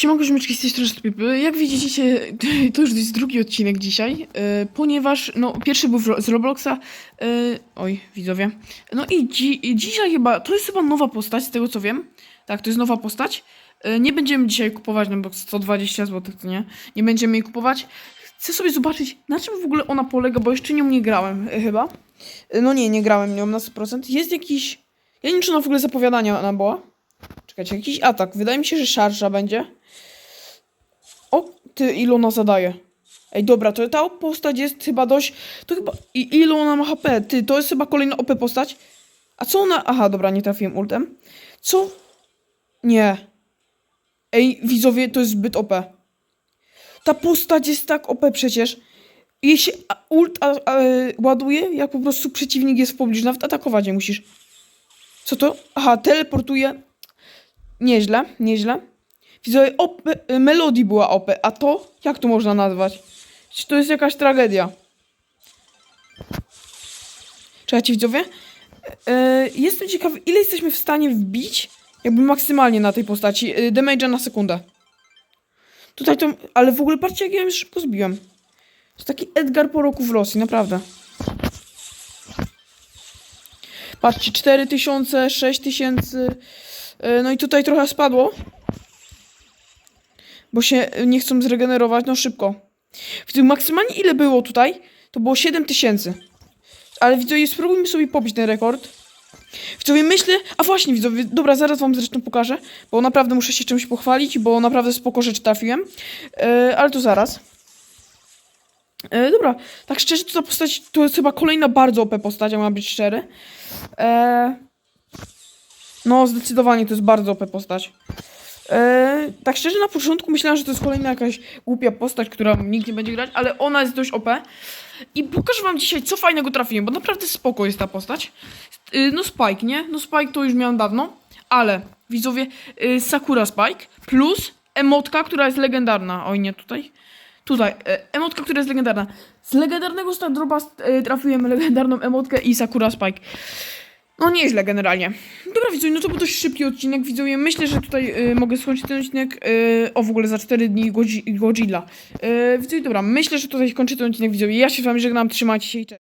Siemanko, z tej strony Pipy. Jak widzicie, to już jest drugi odcinek dzisiaj, e, ponieważ, no, pierwszy był z Robloxa, e, oj, widzowie. No i dzi i dzisiaj chyba, to jest chyba nowa postać, z tego co wiem. Tak, to jest nowa postać. E, nie będziemy dzisiaj kupować, no bo 120 zł, to nie? Nie będziemy jej kupować. Chcę sobie zobaczyć, na czym w ogóle ona polega, bo jeszcze nią nie grałem, chyba. No nie, nie grałem nią na 100%. Jest jakiś, ja nie ona w ogóle zapowiadania ona była. Czekajcie, jakiś atak. Wydaje mi się, że szarża będzie. O, ty, ile ona zadaje. Ej, dobra, to ta postać jest chyba dość... To chyba... I ile ona ma HP? Ty, to jest chyba kolejna OP postać. A co ona... Aha, dobra, nie trafiłem ultem. Co? Nie. Ej, widzowie, to jest zbyt OP. Ta postać jest tak OP przecież. A- ult a, a, ładuje, jak po prostu przeciwnik jest w pobliżu. Nawet atakować nie musisz. Co to? Aha, teleportuje. Nieźle, nieźle. Widzowie, OP, y, Melody była OP, a to? Jak to można nazwać? Czy to jest jakaś tragedia? Czekajcie, widzowie. E, jestem ciekawy, ile jesteśmy w stanie wbić, jakby maksymalnie na tej postaci, y, damage'a na sekundę. Tutaj to, ale w ogóle patrzcie, jak ja ją szybko zbiłem. To taki Edgar po roku w Rosji, naprawdę. Patrzcie, 4000, 6000. e, No i tutaj trochę spadło. Bo się nie chcą zregenerować, no szybko. Widzę, maksymalnie ile było tutaj? To było 7000. Ale widzowie, spróbujmy sobie pobić ten rekord. Widzowie, myślę... A właśnie, widzowie, dobra, zaraz wam zresztą pokażę. Bo naprawdę muszę się czymś pochwalić, bo naprawdę spoko rzeczy trafiłem. E, ale to zaraz. E, dobra, tak szczerze, to ta postać to jest chyba kolejna bardzo OP postać, jak mam być szczery. E, no, zdecydowanie to jest bardzo OP postać. E, tak szczerze, na początku myślałem, że to jest kolejna jakaś głupia postać, która nikt nie będzie grać, ale ona jest dość OP. I pokażę wam dzisiaj, co fajnego trafiłem, bo naprawdę spoko jest ta postać. E, no Spike, nie? No Spike to już miałem dawno, ale widzowie, e, Sakura Spike plus emotka, która jest legendarna. Oj, nie tutaj. Tutaj, e, emotka, która jest legendarna. Z legendarnego Stardropa e, trafiłem legendarną emotkę i Sakura Spike. No nieźle generalnie. Dobra widzowie, no to był dość szybki odcinek, widzowie. Myślę, że tutaj y, mogę skończyć ten odcinek. Y, o, w ogóle za 4 dni Godzi- Godzilla. Y, widzowie, dobra, myślę, że tutaj kończę ten odcinek, widzowie. Ja się z wami żegnam, trzymajcie się i cześć.